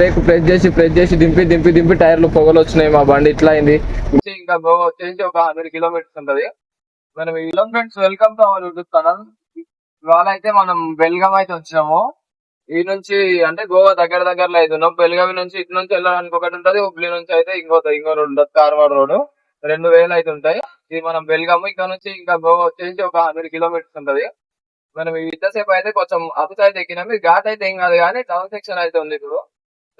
Break press చేసి press చేసి దింపి దింపి దింపి టైర్లు పొగలు వచ్చినాయి మా బండి. ఇట్లా అయింది. ఇంకా గోవా వచ్చేసి ఒక హండ్రెడ్ కిలోమీటర్స్ ఉంటది. మనం ఇలా friends welcome to our YouTube channel ఇవాళ అయితే మనం బెల్గాం అయితే వచ్చినాము. ఈ నుంచి అంటే గోవా దగ్గర దగ్గరలో అయితే ఉన్నాం. బెల్గావి నుంచి ఇటు నుంచి వెళ్ళడానికి ఒకటి ఉంటది. హుబ్లీ నుంచి అయితే ఇంకో ఇంకో రోడ్ ఉంటుంది. కార్వాడ్ రోడ్. రెండు వేలు అయితే ఉంటాయి. ఇది మనం బెల్గాము ఇక్కడ నుంచి ఇంకా గోవా వచ్చేసి ఒక హండ్రెడ్ కిలోమీటర్స్ ఉంటది. మనం ఇంతసేపు అయితే కొంచెం అప్ సైడ్ ఎక్కినాం ఘాట్ అయితే ఏం కాదు కానీ టౌన్ సెక్షన్ అయితే ఉంది ఇప్పుడు.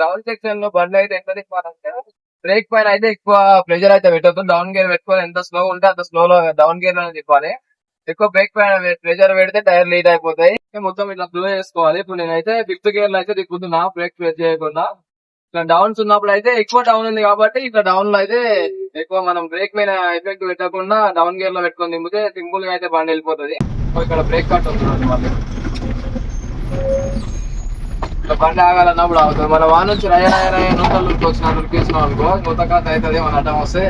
డౌన్ సెక్షన్లో బండ్లు అయితే ఎంత తిప్పాలంటే బ్రేక్ పైన అయితే ఎక్కువ ప్రెషర్ అయితే పెట్టద్దు. డౌన్ గేర్ పెట్టుకొని ఎంత స్లో ఉంటే అంత స్లో లో డౌన్ గేర్లో తిప్పాలి ఎక్కువ బ్రేక్ పైన ప్రెషర్ పెడితే టైర్ లీడ్ అయిపోతాయి. మొత్తం ఇట్లా స్లో చేసుకోవాలి. ఇప్పుడు నేనైతే ఫిఫ్త్ గేర్లో అయితే తిప్పుతున్నా బ్రేక్ ప్రెస్ చేయకుండా. ఇట్లా డౌన్స్ ఉన్నప్పుడు అయితే ఎక్కువ డౌన్ ఉంది కాబట్టి ఇట్లా డౌన్లో అయితే ఎక్కువ మనం బ్రేక్ మీద ఎఫెక్ట్ పెట్టకుండా డౌన్ గేర్లో పెట్టుకొని దింపితే సింపుల్గా అయితే బండి వెళ్ళిపోతుంది. ఇక్కడ బ్రేక్ కట్ ఉంటుంది మళ్ళీ బండి ఆగాలన్నప్పుడు అవుతుంది మన వాన నుంచి రయ నూతలు వచ్చిన నూరికేసినాం అనుకో కొత్త కాత అవుతుంది మన అడ్డం వస్తే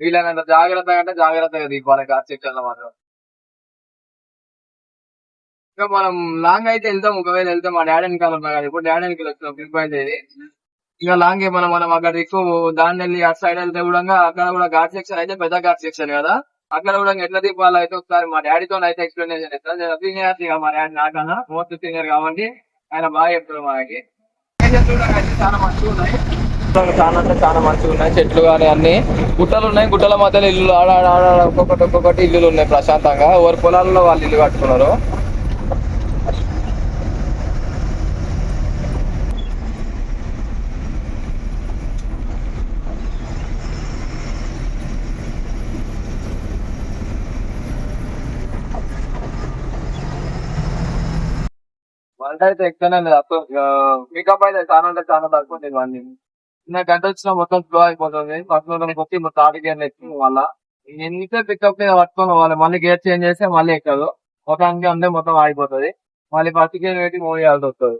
వీళ్ళనంత జాగ్రత్తగా అంటే జాగ్రత్తగా తీసుకోవాలి కార్ సెక్షన్ మాత్రం. ఇంకా మనం లాంగ్ అయితే వెళ్తాం ఒకవేళ వెళ్తాం మా డాడీ వెనకాల ఉన్నా కదా ఇప్పుడు డాడీ వెనకాల వచ్చినాం ట్రిప్ అయితే ఇంకా లాంగ్ మనం మనం అక్కడ ఎక్కువ దాన్ని వెళ్ళి అటు సైడ్ వెళ్తే కూడా అక్కడ కూడా ఘాట్ సెక్షన్ అయితే పెద్ద ఘాట్ సెక్షన్ కదా. అక్కడ కూడా ఎట్లా తిప్పాలో అయితే ఒకసారి మా డాడీతో అయితే ఎక్స్ప్లెనేషన్ ఇస్తాను సీనియర్ ఇక మా డాడీ నాకన్నా మోస్ట్ సీనియర్ కాబట్టి ఆయన బాగా చెప్తారు మనకి చాలా మంచిగా ఉన్నాయి. చాలా అంటే చాలా మంచిగా ఉన్నాయి. చెట్లు కానీ అన్ని. గుట్టలు ఉన్నాయి. గుట్టల మధ్యలో ఇల్లు ఆడ ఆడ ఆడ ఒక్కొక్కటి ఒక్కొక్కటి ఇల్లులు ఉన్నాయి ప్రశాంతంగా. ఎవరి పొలాల్లో వాళ్ళు ఇల్లు కట్టుకున్నారు. వంట అయితే ఎక్కువనే లేదు అప్పుడు పికప్ అయితే చాలా అంటే చాలా తక్కువ ఉంది బండి నా గంట వచ్చిన మొత్తం స్లో అయిపోతుంది. పక్కన కొట్టి ఆడి గేర్ ఎక్కి వల్ల ఎంత పికప్ మీద పట్టుకొని పోవాలి మళ్ళీ గేర్ చేంజ్ చేస్తే మళ్ళీ ఎక్కదు. మొత్తానికి ఉంటే మొత్తం ఆగిపోతుంది. మళ్ళీ ఫస్ట్ గేర్ పెట్టి మూవ్ చేయాల్సి వస్తుంది.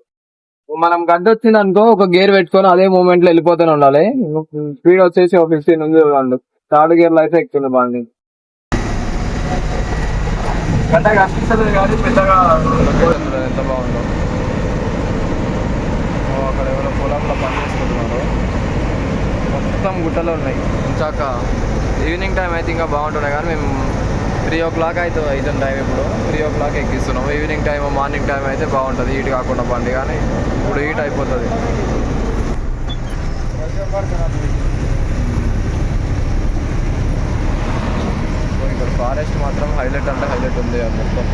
మనం గంట వచ్చింది అనుకో ఒక గేర్ పెట్టుకొని అదే మూమెంట్లో వెళ్ళిపోతూనే ఉండాలి. స్పీడ్ వచ్చేసి ఒక ఫిఫ్టీన్ ఉంది చూడండి. థర్డ్ గేర్లో అయితే ఎక్కుతుంది బండి గంట కనిపిస్తుంది కానీ పెద్దగా ఎంత బాగుందో ఓ, అక్కడ పనిచేసుకుంటున్నారు పని మొత్తం గుట్టలు ఉన్నాయి. ఇంచాక ఈవినింగ్ టైం అయితే ఇంకా బాగుంటున్నాయి కానీ మేము త్రీ ఓ క్లాక్ అయితే అవుతుంది టైం ఇప్పుడు. త్రీ ఓ క్లాక్ ఎక్కిస్తున్నాం. ఈవినింగ్ టైం మార్నింగ్ టైం అయితే బాగుంటుంది. హీట్ కాకుండా బండి కానీ ఇప్పుడు హీట్ అయిపోతుంది. ఇక్కడ ఫారెస్ట్ మాత్రం హైలైట్ అంటే హైలైట్ ఉంది మొత్తం.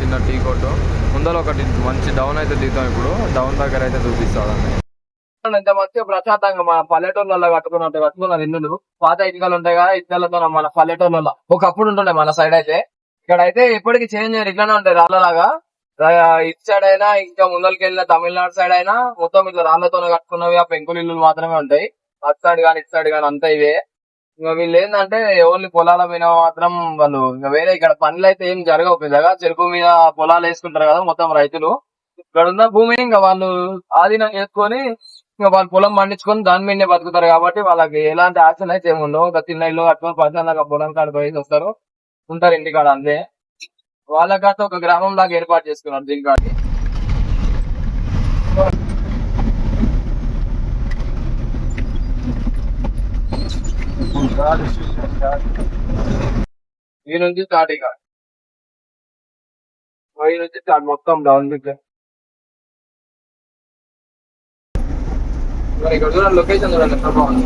చిన్న టీ కొట్టు. ముందర ఒకటి మంచి డౌన్ అయితే దిగుతాం ఇప్పుడు. డౌన్ దగ్గర అయితే చూపిస్తాడండి ఎంత మంచిగా ప్రశాంతంగా మన పల్లెటూర్లలో కట్టుకున్నట్టు కట్టుకున్నారు ఇల్లులు పాత ఇటుకలు ఉంటాయి కదా ఇటుకలతో మన పల్లెటూర్లలో. ఒకప్పుడు ఉంటుండే మన సైడ్ అయితే. ఇక్కడ అయితే ఎప్పటికి చేంజ్ అయ్యారు ఇట్లానే ఉంటాయి రాళ్ళలాగా. ఇటు సైడ్ అయినా ఇంకా ముందరికి వెళ్ళిన తమిళనాడు సైడ్ అయినా మొత్తం ఇట్లా రాళ్ళతో కట్టుకున్నవి ఆ పెంకులు ఇల్లులు మాత్రమే ఉంటాయి. అటు సైడ్ కానీ ఇటు సైడ్ కానీ అంతా ఇవే. ఇంకా వీళ్ళు ఏంటంటే ఓన్లీ పొలాల మీద మాత్రం వాళ్ళు ఇంకా వేరే ఇక్కడ పనులు అయితే ఏం జరగవు. పెద్దగా చెరుకు మీద పొలాలు వేసుకుంటారు కదా మొత్తం రైతులు. ఇక్కడ ఉన్న భూమిని ఇంకా వాళ్ళు ఆధీనం చేసుకొని ఇంకా వాళ్ళు పొలం పండించుకొని దాని మీదనే బతుకుతారు కాబట్టి వాళ్ళకి ఎలాంటి ఆశలు అయితే ఏమి ఉండవు. ఒక చిన్న ఇల్లు కట్టుకొని ప్రశాంతంగా పొలం కాడ పోయి వస్తారు. ఉంటారు ఇంటికాడ అంతే. వాళ్ళకైతే ఒక గ్రామం లాగా ఏర్పాటు చేసుకున్నారు దీనికాడి ఈ నుంచి స్టార్ట్ ఇక. ఈ నుంచి స్టార్ట్ మొత్తం డౌన్ దిగ్ మరి ఇక్కడ చూడండి లొకేషన్ చూడండి ఎంత బాగుంది.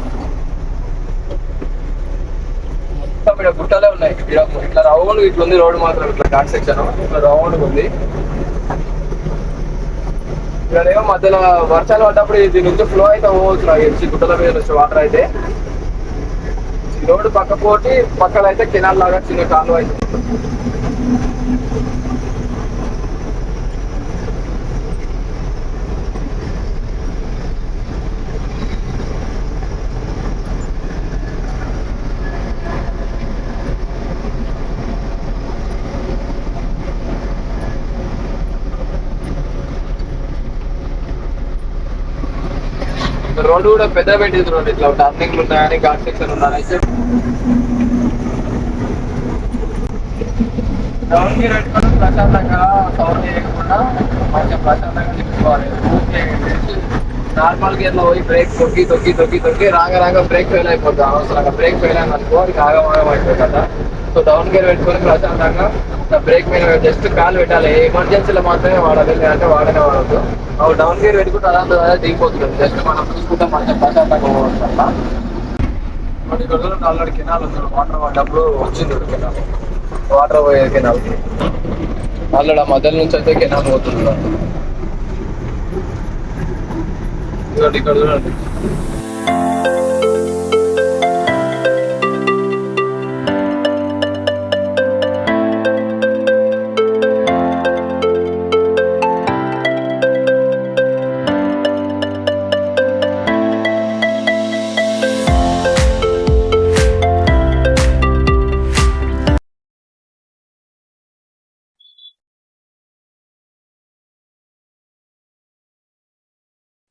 మొత్తం ఇక్కడ గుట్టలే ఉన్నాయి. ఇక్కడ ఇట్లా రౌండ్ ఇట్లా ఉంది రోడ్ మాత్రం ఇట్లా ఘాట్ సెక్షన్ ఇట్లా రౌండ్ ఉంది. ఇక్కడ ఏమో మధ్యలో వర్షాలు పడ్డప్పుడు దీని నుంచి ఫ్లో అయితే పోవచ్చు నాకు తెలిసి గుట్టల మీద నుంచి వాటర్ అయితే. రోడ్డు పక్కపోటి పక్కలైతే పక్కన అయితే కెనాల్ లాగా చిన్న కాలువ అయితే. రోడ్డు కూడా పెద్ద పెట్టింది ఇట్లా టర్నింగ్లు ఉన్నాయని ఘాట్ సెక్షన్ ఉన్నాయని డౌన్ గేర్ పెట్టుకోవడం ప్రశాంతంగా సౌండ్ చేయకుండా మంచిగా ప్రశాంతంగా తిప్పుకోవాలి నార్మల్ గేర్లో పోయి బ్రేక్ తొక్కి తొక్కి తొక్కి తొక్కి రాగా రాగా బ్రేక్ ఫెయిల్ అయిపోతుంది అవసరంగా బ్రేక్ ఫెయిల్ అయింది అనుకో అది ఆగమాగం అయిపోతుంది కదా. సో డౌన్ గేర్ పెట్టుకొని ప్రశాంతంగా బ్రేక్ మీద జస్ట్ కాలు పెట్టాలి. ఎమర్జెన్సీలో మాత్రమే వాడాలి లేదంటే వాడనే వాడద్దు. డౌన్ గేర్ పెట్టుకుంటే అదంతా దిగిపోతుంది జస్ట్ మనం చూసుకుంటే మన ప్రశాంతంగా పోవచ్చు కొన్ని రోజులు ఆల్రెడీ కెనాల్ వస్తుంది వాటర్ పడ్డప్పుడు వచ్చింది కెనాల్. వాటర్ పోయే కెనాల్ ఆల్రెడీ ఆ మధ్యలో నుంచి అయితే కెనాల్ పోతుంది. ఇక్కడ చూడండి.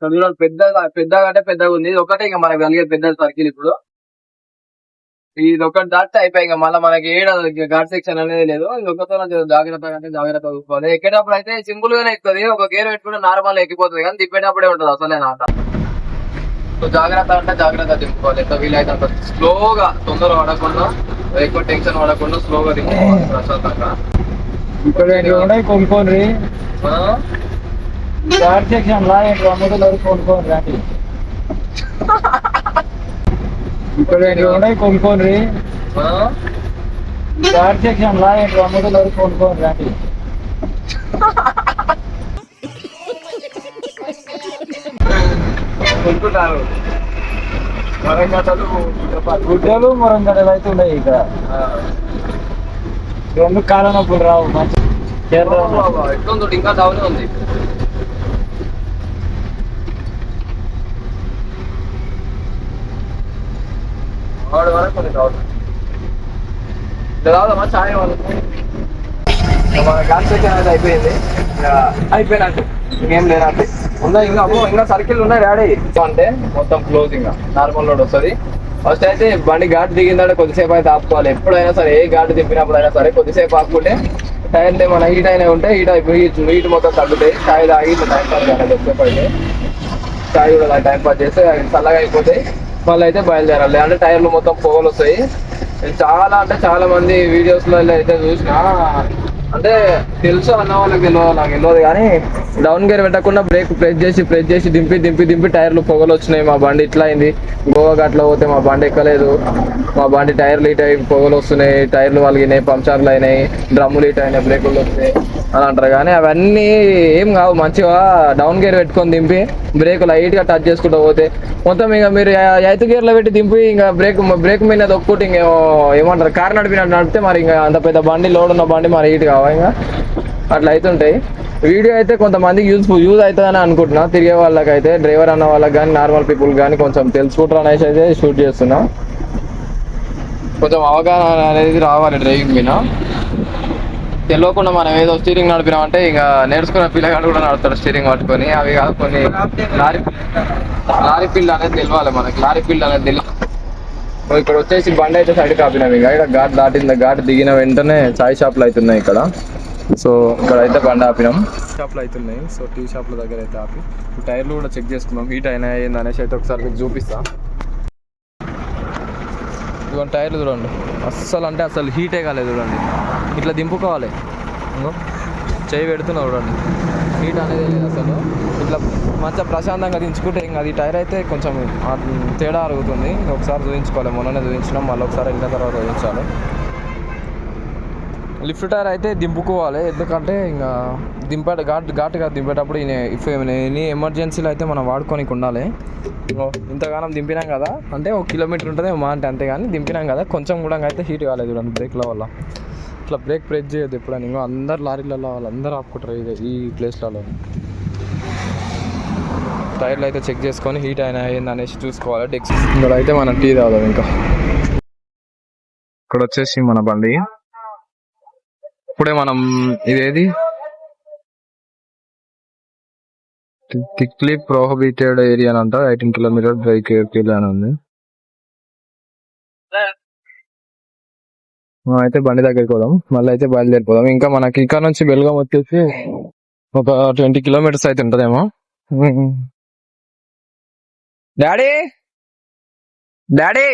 ఇక్కడ చూడండి పెద్దగా పెద్దగా అంటే పెద్దగా ఉంది. ఇది ఒకటే ఇంకా మనకు కలిగే పెద్ద సర్కిల్ ఇప్పుడు. ఇది ఒకటి దాటితే అయిపోయి ఇంకా మళ్ళీ మనకి ఏడ ఘాట్ సెక్షన్ అనేది లేదు. ఇది ఒకతో జాగ్రత్తగా అంటే జాగ్రత్త చూసుకోవాలి. ఎక్కేటప్పుడు అయితే సింపుల్ గానే ఎక్కుతుంది ఒక గేర్ పెట్టుకుంటే నార్మల్ ఎక్కిపోతుంది కానీ తిప్పేటప్పుడే ఉంటుంది అసలే నాట. సో జాగ్రత్త అంటే జాగ్రత్త తిప్పుకోవాలి. ఎంత వీలైతే అంత స్లోగా తొందర పడకుండా ఎక్కువ టెన్షన్ పడకుండా స్లోగా తిప్పుకోవాలి ప్రశాంతంగా. కొనుక్కోండి సెక్షన్ లా ఏంటి అమ్ముతులు వరకు కొనుక్కోండి రండి కొనుక్కుంటారు గుడ్డలు మురంగడలు అయితే ఉన్నాయి ఇక్కడ రెండు కాళ్ళ నొప్పులు రావు మంచి ఇంకా డౌన్ ఉంది. వాడు వరకు కొన్ని డౌన్ రాదమ్మా ఛాయ్ వాళ్ళకి. ఇక మన అనేది అయిపోయింది. ఇక అయిపోయినట్టు ఇంకేం లేనట్టు ఉందా ఇంకా అమ్మో ఇంకా సర్కిల్ ఉన్నాయి డాడీ. అంటే మొత్తం క్లోజింగ్ నార్మల్ రోడ్ వస్తుంది. ఫస్ట్ అయితే బండి ఘాట్ దిగిందంటే కొద్దిసేపు అయితే ఆపుకోవాలి. ఎప్పుడైనా సరే ఏ ఘాట్ దింపినప్పుడు అయినా సరే కొద్దిసేపు ఆపుకుంటే టైర్లు ఏమైనా హీట్ అయినా ఉంటే హీట్ అయిపోయి హీట్ మొత్తం తగ్గుతాయి. చాయ్ తాగి టైం పాస్ కానీ కొద్దిసేపు అయితే. చాయ్ కూడా టైం పాస్ చేస్తే అవి చల్లగా అయిపోతాయి. మళ్ళీ అయితే బయలుదేరాలి. అంటే టైర్లు మొత్తం పొగలు వస్తాయి. నేను చాలా అంటే చాలా మంది వీడియోస్లో అయితే చూసిన అంటే తెలుసు అన్న వాళ్ళకి తెలియదు నాకు తెలియదు కానీ డౌన్ గేర్ పెట్టకుండా బ్రేక్ ప్రెస్ చేసి ప్రెస్ చేసి దింపి దింపి దింపి టైర్లు పొగలు వచ్చినాయి. మా బండి ఇట్లా అయింది. గోవా అట్లా పోతే మా బండి ఎక్కలేదు. మా బండి టైర్లు ఇటు అయి పొగలు వస్తున్నాయి. టైర్లు వాళ్ళగినాయి పంచర్లు అయినాయి. డ్రమ్ములు ఇటు అయినాయి బ్రేకులు వస్తున్నాయి అని అంటారు. కానీ అవన్నీ ఏం కావు. మంచిగా డౌన్ గేర్ పెట్టుకొని దింపి బ్రేక్ లైట్గా టచ్ చేసుకుంటూ పోతే మొత్తం ఇంకా మీరు ఎయిత్ గేర్లో పెట్టి దింపి ఇంకా బ్రేక్ బ్రేక్ మీద ఒక్కటి ఇంకేమో ఏమంటారు? కార్ నడిపినట్టు నడిపితే మరి ఇంకా అంత పెద్ద బండి లోడ్ ఉన్న బండి మరి హీట్ కావు. ఇంకా అట్లా అవుతుంటాయి వీడియో అయితే కొంతమందికి యూజ్ యూజ్ అవుతుందని అనుకుంటున్నా. తిరిగే వాళ్ళకైతే డ్రైవర్ అన్న వాళ్ళకి కానీ నార్మల్ పీపుల్ కానీ కొంచెం తెలుసుకుంటారు అనేసి అయితే షూట్ చేస్తున్నా. కొంచెం అవగాహన అనేది రావాలి డ్రైవింగ్ మీద. తెలియకుండా మనం ఏదో స్టీరింగ్ నడిపినామంటే ఇంకా నేర్చుకున్న పిల్లగాడు కూడా నడుపుతాడు స్టీరింగ్ పట్టుకొని. అవి కాదు కొన్ని లారీ లారీ ఫీల్డ్ అనేది తెలియాలి మనకి. లారీ ఫీల్డ్ అనేది తెలియదు ఇక్కడ వచ్చేసి బండి అయితే సైడ్ కాపినాం ఇక. ఇక్కడ ఘాట్ దాటింది. ఘాట్ దిగిన వెంటనే చాయ్ షాప్లు అవుతున్నాయి ఇక్కడ. సో ఇక్కడ అయితే బండి ఆపినాం. షాప్లు అవుతున్నాయి సో టీ షాప్ల దగ్గర అయితే ఆపి. టైర్లు కూడా చెక్ చేసుకున్నాం. హీట్ అయినా ఏంది అనేసి అయితే ఒకసారి మీకు చూపిస్తా. ఇదిగో టైర్లు చూడండి. అస్సలు అంటే అసలు హీటే కాలేదు చూడండి. ఇట్లా దింపుకోవాలి. చేయి పెడుతున్నావు చూడండి. హీట్ అనేది లేదు అసలు. ఇట్లా మంచిగా ప్రశాంతంగా దించుకుంటే ఇంకా అది టైర్ అయితే కొంచెం తేడా అరుగుతుంది. ఒకసారి చూపించుకోవాలి మొన్ననే చూపించినాం మళ్ళీ ఒకసారి వెళ్ళిన తర్వాత చూపించాలి లిఫ్ట్ టైర్ అయితే దింపుకోవాలి. ఎందుకంటే ఇంకా దింపే ఘాట్ ఘాటుగా దింపేటప్పుడు ఇఫ్ ఎనీ ఎమర్జెన్సీలో అయితే మనం వాడుకోనికి ఉండాలి. ఇంతగానం దింపినాం కదా. అంటే ఒక కిలోమీటర్ ఉంటుంది మా అంటే అంతే కానీ దింపినాం కదా. కొంచెం కూడా అయితే హీట్ కాలేదు చూడండి బ్రేక్ల వల్ల ఇట్లా బ్రేక్ ప్రెస్ చేయొద్దు ఎప్పుడైనా. ఇంకో అందరు లారీలలో వాళ్ళందరూ ఆపుకుంటారు ఇది ఈ ప్లేస్లలో. టైర్లు అయితే చెక్ చేసుకొని హీట్ అయినా అయింది అనేసి చూసుకోవాలి. డెక్స్ ఇక్కడ అయితే మనం టీ తాగుదాం ఇంకా. ఇక్కడ వచ్చేసి మన బండి. ఇప్పుడే మనం ఇదేది? థిక్లీ ప్రోహబిటెడ్ ఏరియా అంట ఎయిటీన్ కిలోమీటర్ బైక్ అని ఉంది. అయితే బండి దగ్గరికి పోదాం. మళ్ళీ అయితే బయలుదేరిపోదాం. ఇంకా మనకి ఇక్కడ నుంచి బెల్గాం వచ్చేసి ఒక ట్వంటీ కిలోమీటర్స్ అయితే ఉంటదేమో. డాడీ! డాడీ!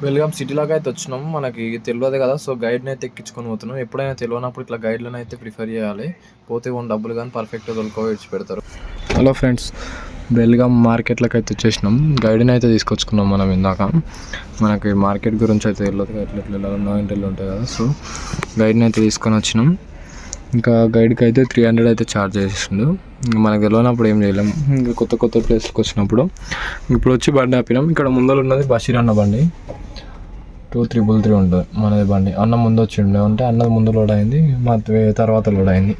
బెల్గాం సిటీలోకి అయితే వచ్చినాం. మనకి తెలియదు కదా సో గైడ్ని అయితే ఎక్కించుకొని పోతున్నాం. ఎప్పుడైనా తెలియనప్పుడు ఇట్లా గైడ్లను అయితే ప్రిఫర్ చేయాలి. పోతే కొన్ని డబ్బులు కానీ పర్ఫెక్ట్గా దొరకవ పెడతారు. హలో ఫ్రెండ్స్ బెల్గాం మార్కెట్లోకి అయితే వచ్చేసినాం. గైడ్ని అయితే తీసుకొచ్చుకున్నాం మనం ఇందాక. మనకి మార్కెట్ గురించి అయితే తెలియదు ఎట్లా ఎట్లా వెళ్ళాలో నో ఇంటర్లు ఉంటాయి కదా సో గైడ్ని అయితే తీసుకొని వచ్చినాం. ఇంకా గైడ్కి అయితే త్రీ హండ్రెడ్ అయితే ఛార్జ్ చేసిండు. మనకు తెలియనప్పుడు ఏం చేయలేము ఇంకా కొత్త కొత్త ప్లేస్కి వచ్చినప్పుడు. ఇప్పుడు వచ్చి బండి ఆపినాం. ఇక్కడ ముందర ఉన్నది బషీర్ అన్న బండి. టూ త్రిబుల్ త్రీ ఉంటుంది మనది బండి. అన్న ముందు వచ్చిండు. అంటే అన్న ముందు లోడ్ అయింది మా తర్వాత లోడ్ అయింది.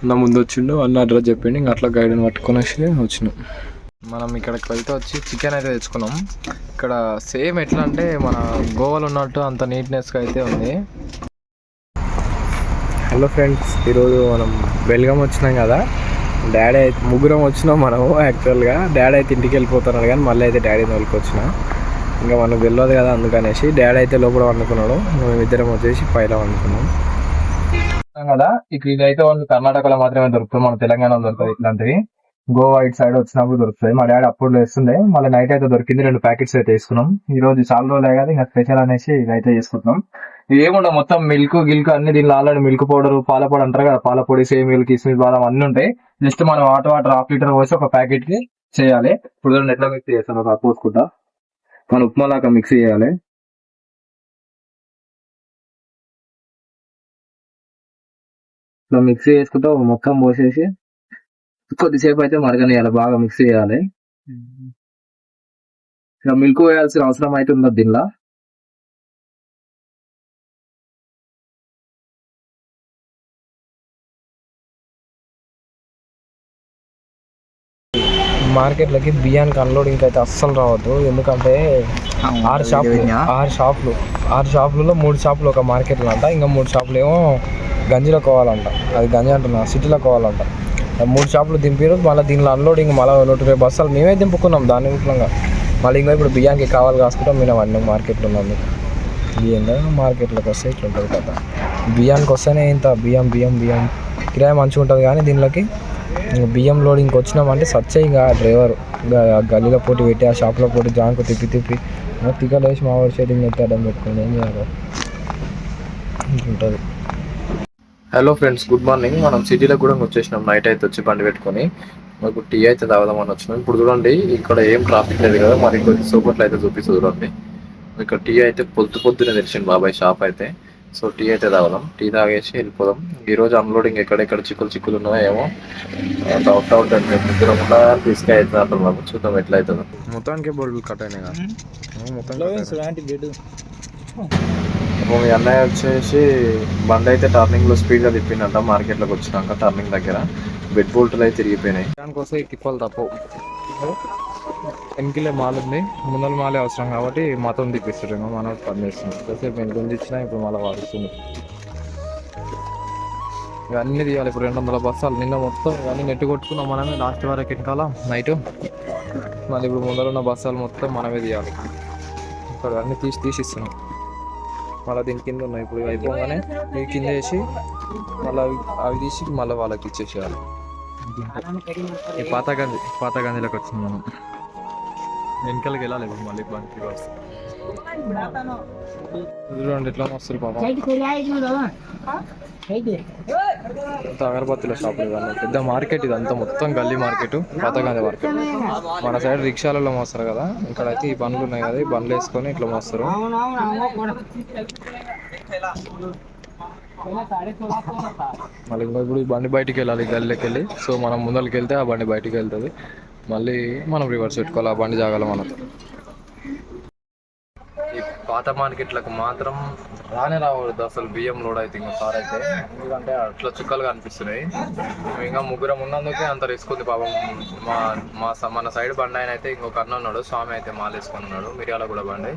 అన్న ముందు వచ్చిండు అన్న అడ్రస్ చెప్పిండు ఇంకా అట్లా గైడ్ని పట్టుకొని వచ్చి వచ్చినాం మనం ఇక్కడికి వెళ్తే వచ్చి చికెన్ అయితే తెచ్చుకున్నాం. ఇక్కడ సేమ్ ఎట్లా అంటే మన గోవాలో ఉన్నట్టు అంత నీట్నెస్గా అయితే ఉంది. హలో ఫ్రెండ్స్ ఈరోజు మనం బెల్గాం వచ్చినాం కదా. డాడీ అయితే ముగ్గురం వచ్చినాం మనము యాక్చువల్గా డాడీ అయితే ఇంటికి వెళ్ళిపోతున్నాడు కానీ మళ్ళీ అయితే డాడీని తోలుకొచ్చిన ఇంకా మనకు తెలియదు కదా అందుకనేసి డాడీ అయితే లోపల వండుకున్నాడు. మేమిద్దరం వచ్చేసి పైన వండుకున్నాం. కదా? ఇక్కడ ఇదైతే వాళ్ళు కర్ణాటకలో మాత్రమే దొరుకుతుంది. మన తెలంగాణలో దొరకదు ఇట్లాంటివి. గోవా ఇటు సైడ్ వచ్చినప్పుడు దొరుకుతుంది మా డాడీ అప్పుడు వేస్తుండే. మళ్ళీ నైట్ అయితే దొరికింది. రెండు ప్యాకెట్స్ అయితే వేసుకున్నాం. ఈ రోజు చాలా రోజులు కదా ఇంకా స్పెషల్ అనేసి ఇదైతే చేసుకుంటున్నాం. ఏముండవు మొత్తం మిల్క్ గిల్క్ అన్ని దీనిలో ఆల్రెడీ మిల్క్ పౌడర్ పాల పొడి అంటారు కదా పాల పొడి సేమ్ మిల్క్ కిస్మిస్ బాదం అన్ని ఉంటాయి. జస్ట్ మనం వాటర్ వాటర్ హాఫ్ లీటర్ పోసి ఒక ప్యాకెట్కి చేయాలి. ఇప్పుడు ఎట్లా మిక్స్ చేస్తాను పోసుకుంటా. మన ఉప్మా లాగా మిక్స్ చేయాలి. ఇట్లా మిక్స్ చేసుకుంటా మొత్తం పోసేసి కొద్దిసేపు అయితే మరగనియాలి బాగా మిక్స్ చేయాలి. ఇక మిల్క్ వేయాల్సిన అవసరం అయితే ఉన్నది దీనిలో. మార్కెట్లకి బియ్యానికి అన్లోడింగ్ అయితే అస్సలు రావద్దు. ఎందుకంటే ఆరు షాపులు ఆరు షాపులు ఆరు షాపులలో మూడు షాపులు ఒక మార్కెట్లో అంట ఇంకా మూడు షాపులు ఏమో గంజిలో కోవాలంట. అది గంజి అంటున్నా సిటీలో కోవాలంట. మూడు షాపులు దింపారు మళ్ళీ దీనిలో అన్లోడింగ్ మళ్ళీ నూట ఇరవై బస్సాలు మేమే దింపుకున్నాం దాని విధంగా మళ్ళీ ఇంకా ఇప్పుడు బియ్యానికి కావాలి కాసుకుంటాం మేము అన్నీ మార్కెట్లో ఉన్నాము బియ్యంగా మార్కెట్లోకి వస్తే ఇట్లా ఉంటుంది కదా. బియ్యానికి వస్తేనే ఇంత బియ్యం బియ్యం బియ్యం. కిరాయి మంచిగా ఉంటుంది కానీ దీనిలోకి బియ్యం లోడింగ్కి వచ్చినామంటే సచ్చే ఇంకా డ్రైవర్. ఇంకా గల్లీలో పోటీ పెట్టి ఆ షాప్లో పోటీ జాంకు తిప్పి తిప్పి తిక్కలు వేసి మా వాడి షేడింగ్ ఎత్తి అడ్డం పెట్టుకుని ఏం చేయాలి. ఉంటుంది హలో ఫ్రెండ్స్ గుడ్ మార్నింగ్ మనం సిటీలో కూడా వచ్చేసినాం. నైట్ అయితే వచ్చి బండి పెట్టుకొని. మాకు టీ అయితే తాగుదామని వచ్చినాం. ఇప్పుడు చూడండి ఇక్కడ ఏం ట్రాఫిక్ లేదు కదా. మరి కొద్ది సూపర్లు అయితే చూపిస్తుంది చూడండి. ఇక్కడ టీ అయితే పొద్దు పొద్దునే తెలిసింది బాబాయ్ షాప్ అయితే. సో టీ అయితే తాగుదాం. టీ తాగేసి వెళ్ళిపోదాం. ఈ రోజు అన్లోడింగ్ ఎక్కడెక్కడ చిక్కులు చిక్కులు ఉన్నాయేమో డౌట్ డౌట్ అని ముగ్గురం కూడా తీసుకు అవుతుంది అంటున్నాము చూద్దాం ఎట్లా అవుతుందో మొత్తానికి బోర్డులు కట్ అయినాయి కదా. మొత్తం మీ అన్నయ్య వచ్చేసి బండి అయితే టర్నింగ్లో స్పీడ్గా తిప్పిందంట మార్కెట్లోకి వచ్చినాక టర్నింగ్ దగ్గర. బెడ్ బోల్ట్లు అయితే తిరిగిపోయినాయి. దానికోసం ఈ తిప్పాలి తప్పవు వెనకలే మాల్ ఉంది ముందల మాలే అవసరం కాబట్టి మాతో తిప్పిస్తాడు మనం మన పని చేస్తున్నాం కాసేపు వెనుక ఇచ్చినా ఇప్పుడు మళ్ళీ వాడుస్తుంది ఇవన్నీ తీయాలి. ఇప్పుడు రెండు వందల బస్సాలు నిన్న మొత్తం ఇవన్నీ నెట్టు కొట్టుకున్నాం మనమే లాస్ట్ వరకు వెనకాల నైట్. మళ్ళీ ఇప్పుడు ముందర ఉన్న బస్సాలు మొత్తం మనమే తీయాలి. ఇక్కడ అన్నీ తీసి తీసి ఇస్తున్నాం మళ్ళీ దీని కింద ఉన్నాయి. ఇప్పుడు అయిపోగానే ఇవి కింద వేసి మళ్ళీ అవి అవి తీసి మళ్ళీ వాళ్ళకి ఇచ్చేసేయాలి. ఈ పాత గంజి పాత గంజిలోకి వచ్చింది మనం. వెనకాలకి వెళ్ళాలి ఇప్పుడు మళ్ళీ వస్తే చూడండి ఎట్లా వస్తారు పాపం. అంత అగరబత్తుల షాపులు ఇవన్నీ పెద్ద మార్కెట్ ఇదంతా మొత్తం గల్లీ మార్కెట్ పాతగాంధీ మార్కెట్. మన సైడ్ రిక్షాలలో మోస్తారు కదా ఇక్కడ అయితే ఈ బండ్లు ఉన్నాయి కదా ఈ బండ్లు వేసుకొని ఇట్లా మోస్తారు. మళ్ళీ ఇప్పుడు ఈ బండి బయటికి వెళ్ళాలి గల్లీకి వెళ్ళి. సో మనం ముందరికి వెళ్తే ఆ బండి బయటికి వెళ్తుంది. మళ్ళీ మనం రివర్స్ పెట్టుకోవాలి? ఆ బండి జాగాలో మనతో ఈ పాత మార్కెట్లకు మాత్రం రానే రావద్దు అసలు బియ్యం లోడ్ అయితే ఇంకా సార్ అయితే. ఎందుకంటే అట్లా చుక్కలు అనిపిస్తున్నాయి మేము ఇంకా ముగ్గురం ఉన్నందుకే అంత రిస్క్ ఉంది పాపం. మా మా స- మన సైడ్ బండి ఆయన అయితే ఇంకొక అన్న ఉన్నాడు స్వామి అయితే మాలేసుకొని ఉన్నాడు మిరియాల కూడా బండి.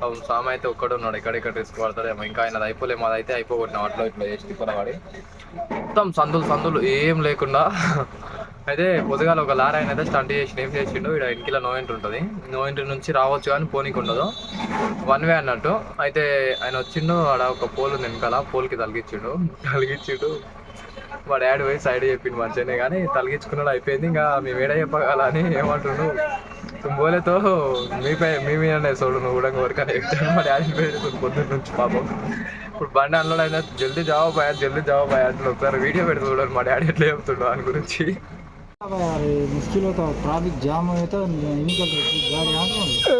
పాపం స్వామి అయితే ఒక్కడు ఉన్నాడు ఎక్కడెక్కడ రిస్క్ పడతాడేమో. ఇంకా ఆయన అయిపోలే మాది అయితే అయిపోగొట్టినాం అట్లా ఇట్లా చేసి తిప్పల మొత్తం సందులు సందులు ఏం లేకుండా అయితే పొద్దుగాల ఒక లారీ ఆయన అయితే స్టంట్ చేసి ఏం చేసిండు ఇక్కడ ఇంటిలో నో ఎంట్రీ ఉంటుంది. నో ఎంట్రీ నుంచి రావచ్చు కానీ పోనీకి ఉండదు. వన్ వే అన్నట్టు. అయితే ఆయన వచ్చిండు ఆడ ఒక పోల్ ఉంది వెనకాల పోల్కి తలిగించిండు తలిగించిండు మా డాడీ పోయి సైడ్ చెప్పిండు మంచిగానే కానీ తలిగించుకున్నాడు అయిపోయింది. ఇంకా మేము ఏడ చెప్పగల అని ఏమంటుండు. తుంబోలేతో మీపై మీ మీద చూడు నువ్వు కూడా కోరికనే చెప్తాను మా డాడీ పేరు పొద్దున్న నుంచి పాపం. ఇప్పుడు బండి అన్నాడు అయినా జల్దీ జవాబు అయ్యా జల్దీ జవాబు అయ్యా అంటున్నాడు. ఒకసారి వీడియో పెడుతూ చూడండి మా డాడీ ఎట్లా చెప్తుండో దాని గురించి. अब यार ये मुश्किल होता है ट्रैफिक जाम हुए तो निकल रही थी गाड़ी आ गई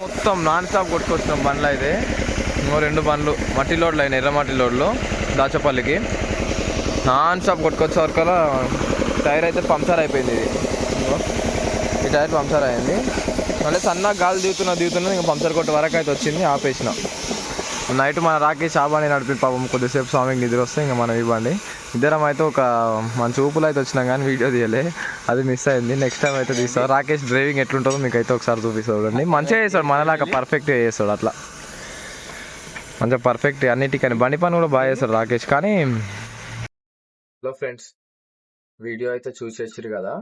మొత్తం నాన్ స్టాప్ కొట్టుకొచ్చినాం బండ్లు అయితే ఇంకో రెండు బండ్లు మట్టి లోడ్లు అయినాయి ఎర్ర మట్టి లోడ్లు దాచపల్లికి నాన్ స్టాప్ కొట్టుకొచ్చే వరకల్లా టైర్ అయితే పంక్చర్ అయిపోయింది ఇది. ఈ టైర్ పంక్చర్ అయింది. మళ్ళీ సన్నగా గాలి దిగుతున్నా దిగుతున్నా ఇంకా పంక్చర్ కొట్టే వరకు అయితే వచ్చింది ఆపేసిన. నైట్ మన రాకేష్ ఆ బండి నడిపి పాపం కొద్దిసేపు స్వామికి నిద్ర వస్తే ఇంకా మనం ఇవ్వండి ఇద్దరం అయితే ఒక మంచి ఊపులు అయితే వచ్చినాం కానీ వీడియో తీయలే. అది మిస్ అయింది. నెక్స్ట్ టైం అయితే తీస్తాం. రాకేష్ డ్రైవింగ్ ఎట్లుంటుందో మీకు అయితే ఒకసారి చూపిస్తాడు చూడండి. మంచిగా చేస్తాడు. మనలాగా పర్ఫెక్ట్గా చేస్తాడు అట్లా. మంచిగా పర్ఫెక్ట్ అన్నిటికని బండి పని కూడా బాగా చేస్తాడు రాకేష్. కానీ హలో ఫ్రెండ్స్ వీడియో అయితే చూసేసారు కదా.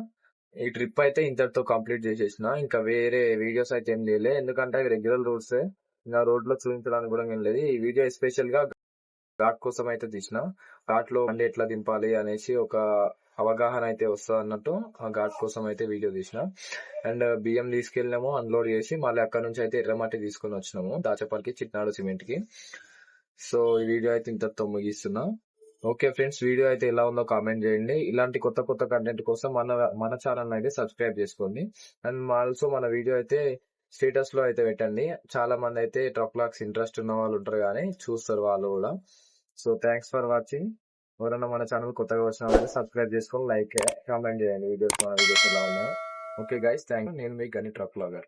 ఈ ట్రిప్ అయితే ఇంతటితో కంప్లీట్ చేసేసిన. ఇంకా వేరే వీడియోస్ అయితే ఏం లేలే. ఎందుకంటే రెగ్యులర్ రోడ్సే ఇంకా రోడ్లో చూపించడానికి కూడా ఏం లేదు. ఈ వీడియో ఎస్పెషల్గా ఘాట్ కోసం అయితే తీసిన. ఘాట్లో బండి ఎట్లా దింపాలి అనేసి ఒక అవగాహన అయితే వస్తుంది అన్నట్టు ఆ ఘాట్ కోసం అయితే వీడియో తీసిన. అండ్ బియ్యం తీసుకెళ్ళినాము అన్లోడ్ చేసి మళ్ళీ అక్కడ నుంచి అయితే ఎర్రమట్టి తీసుకొని వచ్చినాము. దాచపల్లికి చిట్నాడు సిమెంట్కి సో ఈ వీడియో అయితే ఇంతతో ముగిస్తున్నా. ఓకే ఫ్రెండ్స్ వీడియో అయితే ఎలా ఉందో కామెంట్ చేయండి. ఇలాంటి కొత్త కొత్త కంటెంట్ కోసం మన మన ఛానల్ అయితే సబ్స్క్రైబ్ చేసుకోండి. అండ్ ఆల్సో మన వీడియో అయితే స్టేటస్లో అయితే పెట్టండి. చాలా మంది అయితే ట్రక్ లాక్స్ ఇంట్రెస్ట్ ఉన్న వాళ్ళు ఉంటారు కానీ చూస్తారు వాళ్ళు కూడా. సో థ్యాంక్స్ ఫర్ వాచింగ్ ఎవరైనా మన ఛానల్ కొత్తగా వచ్చిన వాళ్ళు సబ్స్క్రైబ్ చేసుకొని లైక్ కామెంట్ చేయండి. వీడియోస్ మన వీడియోస్ ఎలా ఉన్నాయో. ఓకే గైస్ థ్యాంక్ నేను మీ గని ట్రక్ లాగర్